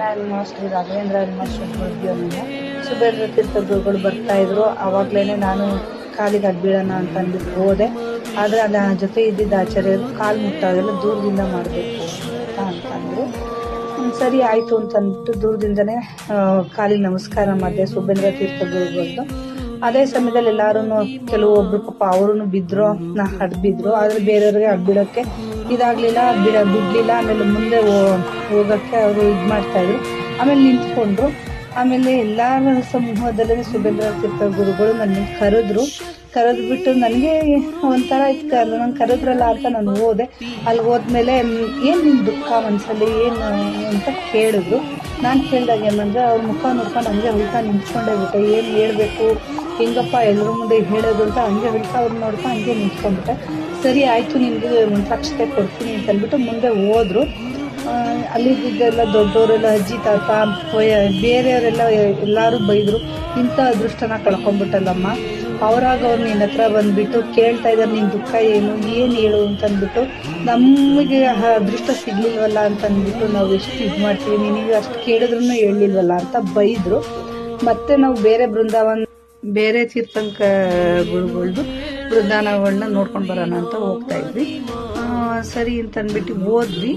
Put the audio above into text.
ನಾನು ಮಾಸ್ಟರ್ ರಾಘವೇಂದ್ರ ಗುರುದ್ಯೋನಿಂದ ಸುಬೇಂದ್ರ ತೀರ್ಥ ಗುರುಗಳು ಬರ್ತಾ ಇದ್ರು. ಅವಾಗ್ಲೇನೆ ನಾನು ಕಾಲಿಗೆ ಅಡ್ಬೀಳೋಣ ಅಂತ ಅಂದ್ಬಿಟ್ಟು ಹೋದೆ. ಆದರೆ ಅಲ್ಲಿ ನನ್ನ ಜೊತೆ ಇದ್ದಿದ್ದ ಆಚಾರ್ಯರು ಕಾಲು ಮುಟ್ಟಾಗೆಲ್ಲ ದೂರದಿಂದ ಮಾಡಬೇಕು ಅಂತ ಅಂತಂದ್ರು. ಸರಿ ಆಯಿತು ಅಂತ ಅಂದ್ಬಿಟ್ಟು ದೂರದಿಂದನೇ ಕಾಲಿಗೆ ನಮಸ್ಕಾರ ಮಾಡಿದೆ. ಸುಬೇಂದ್ರ ತೀರ್ಥ ಗುರುಗಳದ್ದು ಅದೇ ಸಮಯದಲ್ಲಿ ಎಲ್ಲಾರು ಕೆಲವೊಬ್ರು ಪಾಪ ಅವರು ಬಿದ್ರು, ನಾ ಬಿದ್ರು, ಆದ್ರೆ ಬೇರೆಯವ್ರಿಗೆ ಅಡ್ಬಿಡಕ್ಕೆ ಇದಾಗ್ಲಿಲ್ಲ ಬಿಡ, ಬಿಡ್ಲಿಲ್ಲ, ಆಮೇಲೆ ಮುಂದೆ ಹೋಗಕ್ಕೆ ಅವರು ಇದು ಮಾಡ್ತಾ ಇದ್ರು. ಆಮೇಲೆ ನಿಂತ್ಕೊಂಡ್ರು. ಆಮೇಲೆ ಎಲ್ಲರ ಸಮೂಹದಲ್ಲಿ ಸುಬೇಂದ್ರ ತೀರ್ಥ ಗುರುಗಳು ನನ್ನ ಕರೆದ್ರು. ಕರೆದು ಬಿಟ್ಟು ನನಗೆ ಒಂಥರ ಇತ್ತು ನಂಗೆ ಕರೆದ್ರಲ್ಲ ಅಂತ ನಾನು ಹೋದೆ. ಅಲ್ಲಿ ಹೋದ್ಮೇಲೆ ಏನು ನಿನ್ ದುಃಖ ಮನಸ್ಸಲ್ಲಿ ಏನು ಅಂತ ಕೇಳಿದ್ರು. ನಾನು ಕೇಳಿದಾಗ ಏನಂದ್ರೆ ಅವ್ರ ಮುಖ ನೋಡ್ಕೊಂಡು ಹಂಗೆ ಉಲ್ಟಾ ನಿಂತ್ಕೊಂಡೇ ಬಿಟ್ಟೆ. ಏನು ಹೇಳಬೇಕು? ಹೆಂಗಪ್ಪ ಎಲ್ಲರ ಮುಂದೆ ಹೇಳೋದು ಅಂತ ಹಂಗೆ ಹೇಳ್ತಾ ಅವ್ರು ನೋಡ್ತಾ ಹಂಗೆ ನಿಂತ್ಕೊಂಡ್ಬಿಟ್ಟೆ. ಸರಿ, ಆಯಿತು ನಿನಗೆ ಮುಂತಾಕ್ಷತೆ ಕೊಡ್ತೀನಿ ಅಂತ ಅಂದ್ಬಿಟ್ಟು ಮುಂದೆ ಹೋದರು. ಅಲ್ಲಿ ಅಲ್ಲಿದ್ದೆಲ್ಲ ದೊಡ್ಡವರೆಲ್ಲ ಅಜ್ಜಿ, ತಾತ ಬೇರೆಯವರೆಲ್ಲ ಎಲ್ಲರೂ ಬೈದರು. ಇಂಥ ಅದೃಷ್ಟನ ಕಳ್ಕೊಂಡ್ಬಿಟ್ಟಲ್ಲಮ್ಮ. ಅವರಾಗ ಅವ್ರು ನಿನ್ನ ಹತ್ರ ಬಂದ್ಬಿಟ್ಟು ಕೇಳ್ತಾ ಇದ್ದಾರೆ ನಿನ್ನ ದುಃಖ ಏನು ಏನು ಹೇಳು ಅಂತಂದ್ಬಿಟ್ಟು ನಮಗೆ ಅದೃಷ್ಟ ಸಿಗ್ಲಿಲ್ವಲ್ಲ ಅಂತಂದ್ಬಿಟ್ಟು ನಾವು ಎಷ್ಟು ಇದು ಮಾಡ್ತೀವಿ, ನಿನಗೆ ಅಷ್ಟು ಕೇಳಿದ್ರು ಹೇಳಿಲ್ವಲ್ಲ ಅಂತ ಬೈದರು. ಮತ್ತೆ ನಾವು ಬೇರೆ ಬೃಂದಾವನ ಬೇರೆ ತೀರ್ಥಂಕ ವೃದ್ಧಾನಗಳನ್ನ ನೋಡ್ಕೊಂಡು ಬರೋಣ ಅಂತ ಹೋಗ್ತಾ ಇದ್ವಿ. ಸರಿ ಅಂತ ಅಂದ್ಬಿಟ್ಟು ಹೋದ್ವಿ.